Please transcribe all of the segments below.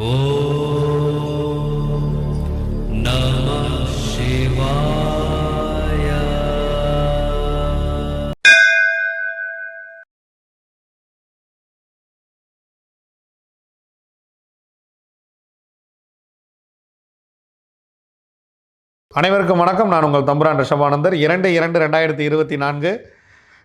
அனைவருக்கும் வணக்கம். நான் உங்கள் தம்புரான் ரிஷபானந்தர். இரண்டு இரண்டு ரெண்டாயிரத்தி இருபத்தி நான்கு.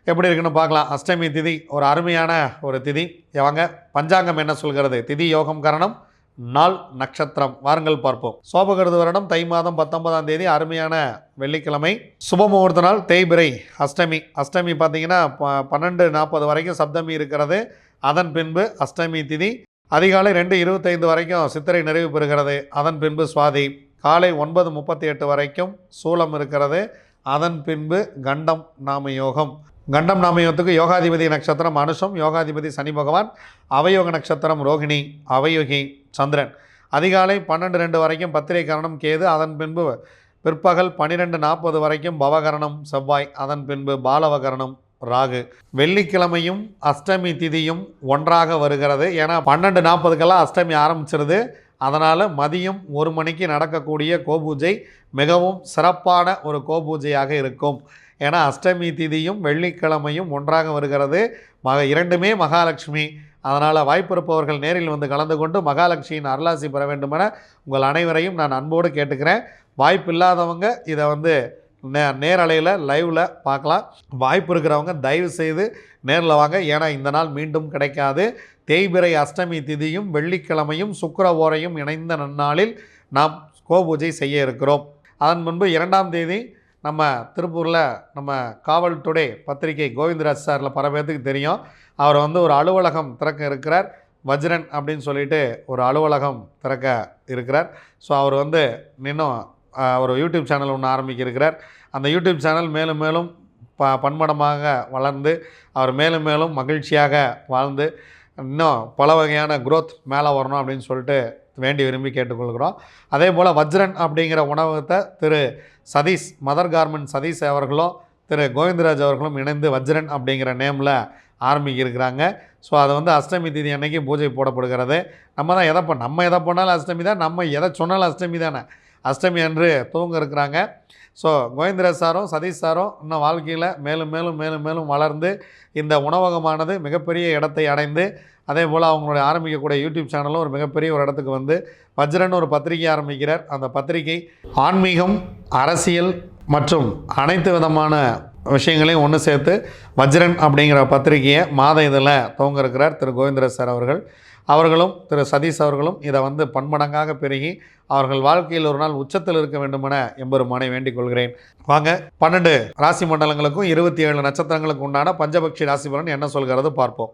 எப்படி இருக்குன்னு பார்க்கலாம். அஷ்டமி திதி ஒரு அருமையான ஒரு திதி. வாங்க பஞ்சாங்கம் என்ன சொல்கிறது? திதி யோகம் கரணம். நாள் நட்சத்திரம். வாருங்கள் பார்ப்போம். சோபகிருது வருடம் தை மாதம் பத்தொன்பதாம் தேதி அருமையான வெள்ளிக்கிழமை. சுபமுகூர்த்த நாள் தேய்பிரை அஷ்டமி. அஷ்டமி பார்த்தீங்கன்னா ப- பன்னெண்டு நாற்பது வரைக்கும் சப்தமி இருக்கிறது. அதன் பின்பு அஷ்டமி திதி. அதிகாலை ரெண்டு இருபத்தைந்து வரைக்கும் சித்திரை நிறைவு பெறுகிறது. அதன் பின்பு சுவாதி. காலை ஒன்பது முப்பத்தி எட்டு வரைக்கும் சூலம் இருக்கிறது. அதன் பின்பு கண்டம் நாம யோகம் கண்டம் நாமயத்துக்கு யோகாதிபதி நட்சத்திரம் அனுஷம் யோகாதிபதி சனி பகவான் அவயோக நட்சத்திரம் ரோகிணி அவயோகி சந்திரன். அதிகாலை பன்னெண்டு ரெண்டு வரைக்கும் பத்திரை கரணம் கேது அதன் பின்பு பிற்பகல் பன்னிரெண்டு நாற்பது வரைக்கும் பவகரணம் செவ்வாய் அதன் பின்பு பாலவகரணம் ராகு. வெள்ளிக்கிழமையும் அஷ்டமி திதியும் ஒன்றாக வருகிறது. ஏன்னா பன்னெண்டு நாற்பதுக்கெல்லாம் அஷ்டமி ஆரம்பிச்சிருது. அதனால் மதியம் ஒரு மணிக்கு நடக்கக்கூடிய கோபூஜை மிகவும் சிறப்பான ஒரு கோபூஜையாக இருக்கும். ஏன்னா அஷ்டமி திதியும் வெள்ளிக்கிழமையும் ஒன்றாக வருகிறது. மக இரண்டுமே மகாலட்சுமி. அதனால் வாய்ப்பு இருப்பவர்கள் நேரில் வந்து கலந்து கொண்டு மகாலட்சுமியின் அருளாசி பெற வேண்டுமென உங்கள் அனைவரையும் நான் அன்போடு கேட்டுக்கிறேன். வாய்ப்பு இல்லாதவங்க இதை வந்து நே நேரலையில் லைவில் பார்க்கலாம். வாய்ப்பு இருக்கிறவங்க தயவு செய்து நேரில் வாங்க. ஏன்னா இந்த நாள் மீண்டும் கிடைக்காது. தேய்பிறை அஷ்டமி திதியும் வெள்ளிக்கிழமையும் சுக்கர ஓரையும் இணைந்த நன்னாளில் நாம் கோபூஜை செய்ய இருக்கிறோம். அதன் முன்பு இரண்டாம் தேதி நம்ம திருப்பூரில் நம்ம காவல் டுடே பத்திரிகை கோவிந்தராஜ் சாரில் பல பேர்த்துக்கு தெரியும். அவர் வந்து ஒரு அலுவலகம் திறக்க இருக்கிறார். வஜ்ரன் அப்படின்னு சொல்லிட்டு ஒரு அலுவலகம் திறக்க இருக்கிறார். ஸோ அவர் வந்து இன்னும் அவர் ஒரு யூடியூப் சேனல் ஒன்று ஆரம்பிக்க இருக்கிறார். அந்த யூடியூப் சேனல் மேலும் மேலும் ப பன்மடமாக வளர்ந்து அவர் மேலும் மேலும் மகிழ்ச்சியாக வாழ்ந்து இன்னும் பல வகையான குரோத் மேலே வரணும் அப்படின்னு சொல்லிட்டு வேண்டி விரும்பி கேட்டுக்கொள்கிறோம். அதே போல் வஜ்ரன் அப்படிங்கிற உணவகத்தை திரு சதீஷ் மதர் கார்மெண்ட் சதீஷ் அவர்களும் திரு கோவிந்தராஜ் அவர்களும் இணைந்து வஜ்ரன் அப்படிங்கிற நேமில் ஆரம்பிக்கிருக்கிறாங்க. ஸோ அதை வந்து அஷ்டமி தீதி அன்னைக்கு பூஜை போடப்படுகிறது. நம்ம தான் எதை பண்ண நம்ம எதை பண்ணாலும் அஷ்டமி தான் நம்ம எதை சொன்னாலும் அஷ்டமி தானே. அஷ்டமி அன்று தூங்க இருக்கிறாங்க. ஸோ கோவிந்தராஜ் சாரும் சதீஷ் சாரும் இன்னும் வாழ்க்கையில் மேலும் மேலும் மேலும் மேலும் வளர்ந்து இந்த உணவகமானது மிகப்பெரிய இடத்தை அடைந்து அதே போல் அவங்களுடைய ஆரம்பிக்கக்கூடிய யூடியூப் சேனலும் ஒரு மிகப்பெரிய ஒரு இடத்துக்கு வந்து வஜ்ரன் ஒரு பத்திரிகை ஆரம்பிக்கிறார். அந்த பத்திரிகை ஆன்மீகம் அரசியல் மற்றும் அனைத்து விதமான விஷயங்களையும் ஒன்று சேர்த்து வஜ்ரன் அப்படிங்கிற பத்திரிகையை மாத இதில் துவங்க இருக்கிறார் திரு கோவிந்தர சார் அவர்கள். அவர்களும் திரு சதீஷ் அவர்களும் இதை வந்து பன்மடங்காக பெருகி அவர்கள் வாழ்க்கையில் ஒரு நாள் உச்சத்தில் இருக்க வேண்டுமென எம்பெருமானை வேண்டிக் கொள்கிறேன். வாங்க பன்னெண்டு ராசி மண்டலங்களுக்கும் இருபத்தி ஏழு நட்சத்திரங்களுக்கு உண்டான பஞ்சபக்ஷி ராசி பலன் என்ன சொல்கிறது பார்ப்போம்.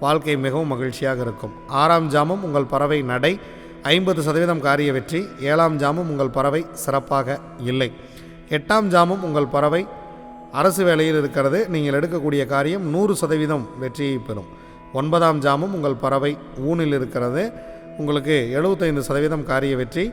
வாழ்க்கை மிகவும் மகிழ்ச்சியாக இருக்கும். ஆறாம் ஜாமம் உங்கள் பறவை நடை. ஐம்பது சதவீதம் காரிய வெற்றி. ஏழாம் ஜாமம் உங்கள் பறவை சிறப்பாக இல்லை. எட்டாம் ஜாமம் உங்கள் பறவை அரசு வேலையில் இருக்கிறது. நீங்கள் எடுக்கக்கூடிய காரியம் நூறு சதவீதம் வெற்றியை பெறும். ஒன்பதாம் ஜாமம் உங்கள் பறவை ஊனில் இருக்கிறது. உங்களுக்கு எழுபத்தைந்து சதவீதம் காரிய வெற்றி.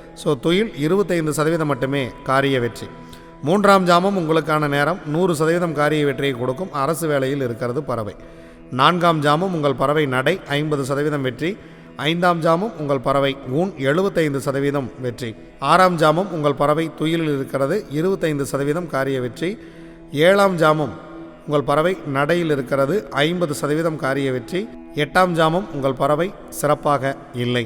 ஸோ துயில் இருபத்தைந்து சதவீதம் மட்டுமே காரிய வெற்றி. மூன்றாம் ஜாமம் உங்களுக்கான நேரம். நூறு சதவீதம் காரிய வெற்றியை கொடுக்கும். அரசு வேலையில் இருக்கிறது பறவை. நான்காம் ஜாமம் உங்கள் பறவை நடை ஐம்பது சதவீதம் வெற்றி. ஐந்தாம் ஜாமம் உங்கள் பறவை ஊன் எழுபத்தைந்து சதவீதம் வெற்றி. ஆறாம் ஜாமம் உங்கள் பறவை துயிலில் இருக்கிறது இருபத்தைந்து சதவீதம் காரிய வெற்றி. ஏழாம் ஜாமம் உங்கள் பறவை நடையில் இருக்கிறது ஐம்பது சதவீதம் காரிய வெற்றி. எட்டாம் ஜாமம் உங்கள் பறவை சிறப்பாக இல்லை.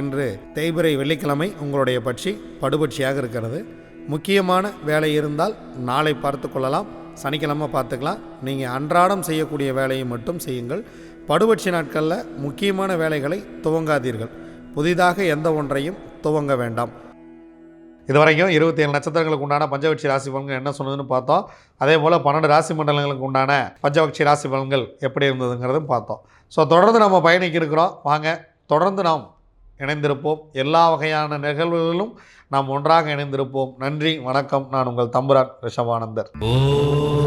இன்று தேய்பிரை வெள்ளிக்கிழமை உங்களுடைய பட்சி படுபட்சியாக இருக்கிறது. முக்கியமான வேலை இருந்தால் நாளை பார்த்து கொள்ளலாம். சனிக்கிழமை பார்த்துக்கலாம். நீங்கள் அன்றாடம் செய்யக்கூடிய வேலையை மட்டும் செய்யுங்கள். படுபட்சி நாட்களில் முக்கியமான வேலைகளை துவங்காதீர்கள். புதிதாக எந்த ஒன்றையும் துவங்க வேண்டாம். இதுவரைக்கும் இருபத்தி ஏழு நட்சத்திரங்களுக்கு உண்டான பஞ்சபட்சி ராசி பலன்கள் என்ன சொன்னதுன்னு பார்த்தோம். அதே போல் பன்னெண்டு ராசி மண்டலங்களுக்கு உண்டான பஞ்சபட்சி ராசி பலன்கள் எப்படி இருந்ததுங்கிறதும் பார்த்தோம். ஸோ தொடர்ந்து நம்ம பயணிக்க இருக்கிறோம். வாங்க தொடர்ந்து நாம் இணைந்திருப்போம். எல்லா வகையான நிகழ்வுகளிலும் நாம் ஒன்றாக இணைந்திருப்போம். நன்றி வணக்கம். நான் உங்கள் தம்புரான் ரிஷபானந்தர். ஓ